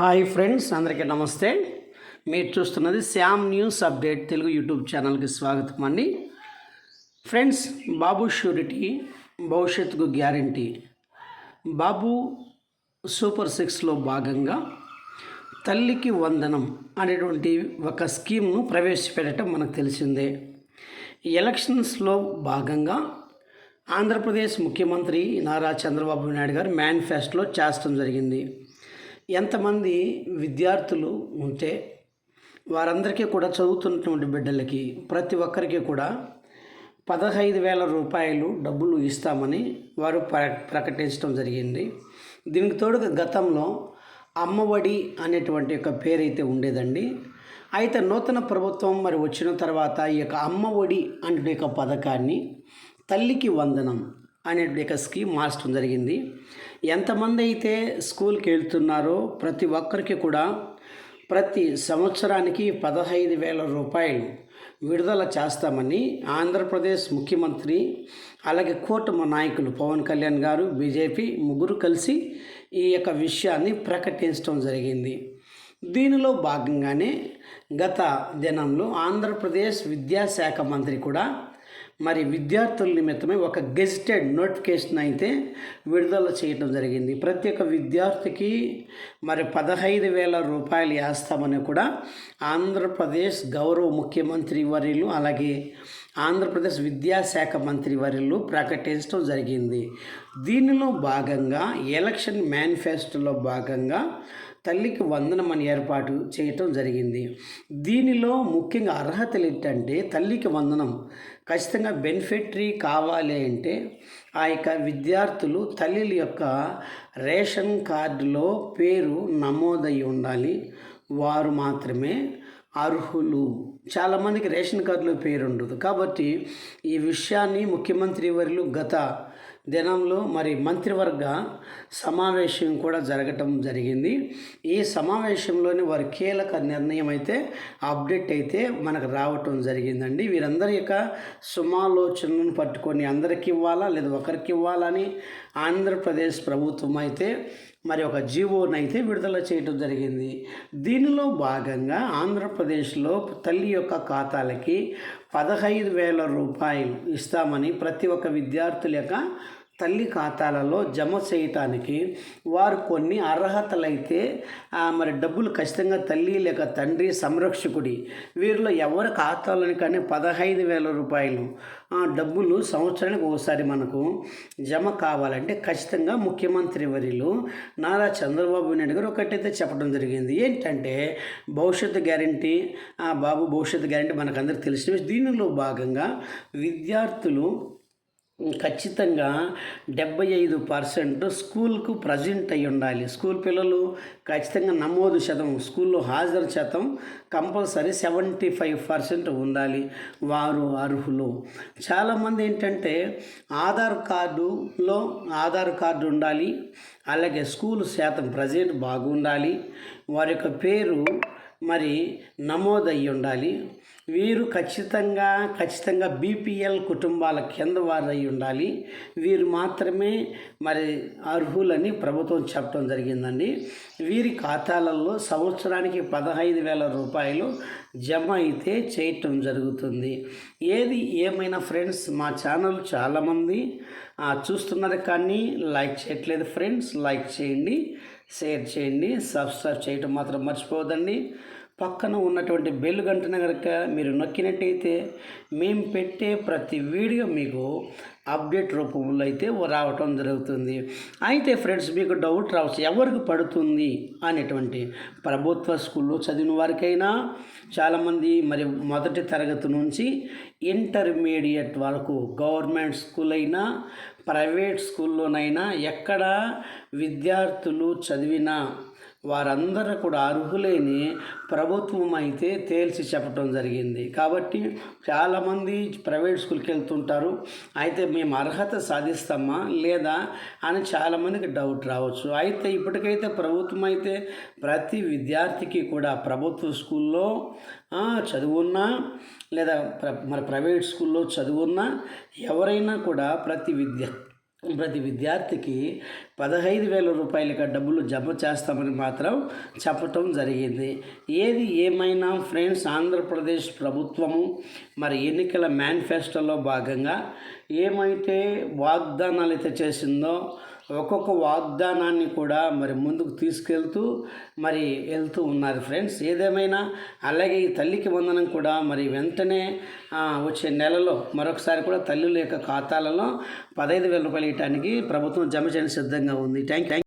Hi friends అందరికీ నమస్తే. మీరు చూస్తున్నది Shyam news update Telugu YouTube ఛానల్కి స్వాగతం అండి. ఫ్రెండ్స్ బాబు షూరిటీ భవిష్యత్తుకు గ్యారంటీ. బాబు సూపర్ సిక్స్లో భాగంగా తల్లికి వందనం అనేటువంటి ఒక స్కీమ్ను ప్రవేశపెట్టడం మనకు తెలిసిందే. ఎలక్షన్స్లో భాగంగా ఆంధ్రప్రదేశ్ ముఖ్యమంత్రి నారా చంద్రబాబు నాయుడు గారు మేనిఫెస్టోలో చేస్తడం జరిగింది. ఎంతమంది విద్యార్థులు ఉంటే వారందరికీ కూడా చదువుతున్నటువంటి బిడ్డలకి ప్రతి ఒక్కరికి కూడా పదహైదు వేల రూపాయలు డబ్బులు ఇస్తామని వారు ప్ర ప్రకటించడం జరిగింది. దీనికి తోడుగా గతంలో అమ్మఒడి అనేటువంటి యొక్క పేరైతే ఉండేదండి. అయితే నూతన ప్రభుత్వం మరి వచ్చిన తర్వాత ఈ యొక్క అమ్మఒడి అనే యొక్క పథకాన్ని తల్లికి వందనం అనే ఒక స్కీమ్ మార్చడం జరిగింది. ఎంతమంది అయితే స్కూల్కి వెళ్తున్నారో ప్రతి ఒక్కరికి కూడా ప్రతి సంవత్సరానికి పదహైదు వేల రూపాయలు విడుదల చేస్తామని ఆంధ్రప్రదేశ్ ముఖ్యమంత్రి అలాగే కూటమి నాయకులు పవన్ కళ్యాణ్ గారు బీజేపీ ముగ్గురు కలిసి ఈ యొక్క విషయాన్ని ప్రకటించడం జరిగింది. దీనిలో భాగంగానే గత దినంలో ఆంధ్రప్రదేశ్ విద్యాశాఖ మంత్రి కూడా మరి విద్యార్థుల నిమిత్తమే ఒక గెజిటెడ్ నోటిఫికేషన్ అయితే విడుదల చేయడం జరిగింది. ప్రతి ఒక్క విద్యార్థికి మరి పదహైదు వేల రూపాయలు వేస్తామని కూడా ఆంధ్రప్రదేశ్ గౌరవ ముఖ్యమంత్రి వర్యులు అలాగే ఆంధ్రప్రదేశ్ విద్యాశాఖ మంత్రి వర్యులు ప్రకటించడం జరిగింది. దీనిలో భాగంగా ఎలక్షన్ మేనిఫెస్టోలో భాగంగా తల్లికి వందనం అని ఏర్పాటు చేయటం జరిగింది. దీనిలో ముఖ్యంగా అర్హతలు ఏంటంటే తల్లికి వందనం ఖచ్చితంగా బెనిఫిటరీ కావాలి అంటే ఆ యొక్క విద్యార్థులు తల్లిల యొక్క రేషన్ కార్డులో పేరు నమోదై ఉండాలి. వారు మాత్రమే అర్హులు. చాలామందికి రేషన్ కార్డులో పేరు ఉండదు కాబట్టి ఈ విషయాన్ని ముఖ్యమంత్రి వర్యులు గత దినంలో మరి మంత్రివర్గ సమావేశం కూడా జరగటం జరిగింది. ఈ సమావేశంలోని వారి కీలక నిర్ణయం అయితే అప్డేట్ అయితే మనకు రావటం జరిగిందండి. వీరందరి యొక్క సుమాలోచనను పట్టుకొని అందరికి ఇవ్వాలా లేదా ఒకరికి ఇవ్వాలని ఆంధ్రప్రదేశ్ ప్రభుత్వం అయితే మరి ఒక జీవోనైతే అయితే విడుదల చేయడం జరిగింది. దీనిలో భాగంగా ఆంధ్రప్రదేశ్లో తల్లి యొక్క ఖాతాలకి పదహైదు వేల రూపాయలు ఇస్తామని ప్రతి ఒక్క విద్యార్థుల యొక్క తల్లి ఖాతాలలో జమ చేయటానికి వారు కొన్ని అర్హతలైతే మరి డబ్బులు ఖచ్చితంగా తల్లి లేక తండ్రి సంరక్షకుడి. వీరిలో ఎవరి ఖాతాలోని కానీ పదహైదు వేల రూపాయలు డబ్బులు సంవత్సరానికి ఒకసారి మనకు జమ కావాలంటే ఖచ్చితంగా ముఖ్యమంత్రి వరిలు నారా చంద్రబాబు నాయుడు గారు ఒకటైతే చెప్పడం జరిగింది. ఏంటంటే భవిష్యత్తు గ్యారంటీ బాబు భవిష్యత్తు గ్యారంటీ మనకు తెలిసిన దీనిలో భాగంగా విద్యార్థులు ఖచ్చితంగా డెబ్బై ఐదు పర్సెంట్ స్కూల్కు ప్రజెంట్ అయి ఉండాలి. స్కూల్ పిల్లలు ఖచ్చితంగా నమోదు శాతం స్కూల్లో హాజరు శాతం కంపల్సరీ సెవెంటీ ఫైవ్ పర్సెంట్ ఉండాలి వారు అర్హులు. చాలామంది ఏంటంటే ఆధార్ కార్డులో ఆధార్ కార్డు ఉండాలి అలాగే స్కూల్ శాతం ప్రజెంట్ బాగుండాలి. వారి యొక్క పేరు మరి నమోదయ్యి ఉండాలి వీరు ఖచ్చితంగా ఖచ్చితంగా బీపీఎల్ కుటుంబాల కింద వారు అయి ఉండాలి వీరు మాత్రమే మరి అర్హులని ప్రభుత్వం చెప్పడం జరిగిందండి. వీరి ఖాతాలలో సంవత్సరానికి పదహైదు వేల రూపాయలు జమ అయితే చేయటం జరుగుతుంది. ఏది ఏమైనా ఫ్రెండ్స్ మా ఛానల్ చాలామంది చూస్తున్నారు కానీ లైక్ చేయట్లేదు. ఫ్రెండ్స్ లైక్ చేయండి. షేర్ చేయండి సబ్స్క్రైబ్ చేయటం మాత్రం మర్చిపోవద్దండి. పక్కన ఉన్నటువంటి బెల్ గంటను కనుక మీరు నొక్కినట్టయితే మేము పెట్టే ప్రతి వీడియో మీకు అప్డేట్ రూపంలో అయితే రావటం జరుగుతుంది. అయితే ఫ్రెండ్స్ మీకు డౌట్ రావచ్చు ఎవరికి పడుతుంది అనేటువంటి ప్రభుత్వ స్కూల్లో చదివిన వారికైనా చాలామంది మరి మొదటి తరగతి నుంచి ఇంటర్మీడియట్ వరకు గవర్నమెంట్ స్కూల్ అయినా ప్రైవేట్ స్కూల్లోనైనా ఎక్కడ విద్యార్థులు చదివినా వారందరూ కూడా అర్హులేని ప్రభుత్వం అయితే తేల్చి చెప్పడం జరిగింది. కాబట్టి చాలామంది ప్రైవేట్ స్కూల్కి వెళ్తుంటారు. అయితే మేము అర్హత సాధిస్తామా? లేదా? అని చాలామందికి డౌట్ రావచ్చు. అయితే ఇప్పటికైతే ప్రభుత్వం అయితే ప్రతి విద్యార్థికి కూడా ప్రభుత్వ స్కూల్లో చదువున్నా లేదా ప్ర మరి ప్రైవేట్ స్కూల్లో చదువున్నా ఎవరైనా కూడా ప్రతి విద్య ప్రతి విద్యార్థికి పదహైదు వేల రూపాయలకి డబ్బులు జమ చేస్తామని మాత్రం చెప్పటం జరిగింది. ఏది ఏమైనా ఫ్రెండ్స్ ఆంధ్రప్రదేశ్ ప్రభుత్వము మరి ఎన్నికల మేనిఫెస్టోలో భాగంగా ఏమైతే వాగ్దానాలు అయితే చేసిందో ఒక్కొక్క వాగ్దానాన్ని కూడా మరి ముందుకు తీసుకెళ్తూ మరి వెళ్తూ ఉన్నారు ఫ్రెండ్స్. ఏదేమైనా అలాగే ఈ తల్లికి వందనం కూడా మరి వెంటనే వచ్చే నెలలో మరొకసారి కూడా తల్లుల యొక్క ఖాతాలలో పదహైదు వేల రూపాయలు ఇవ్వడానికి ప్రభుత్వం జమ చేయడానికి సిద్ధంగా ఉంది. Thank thank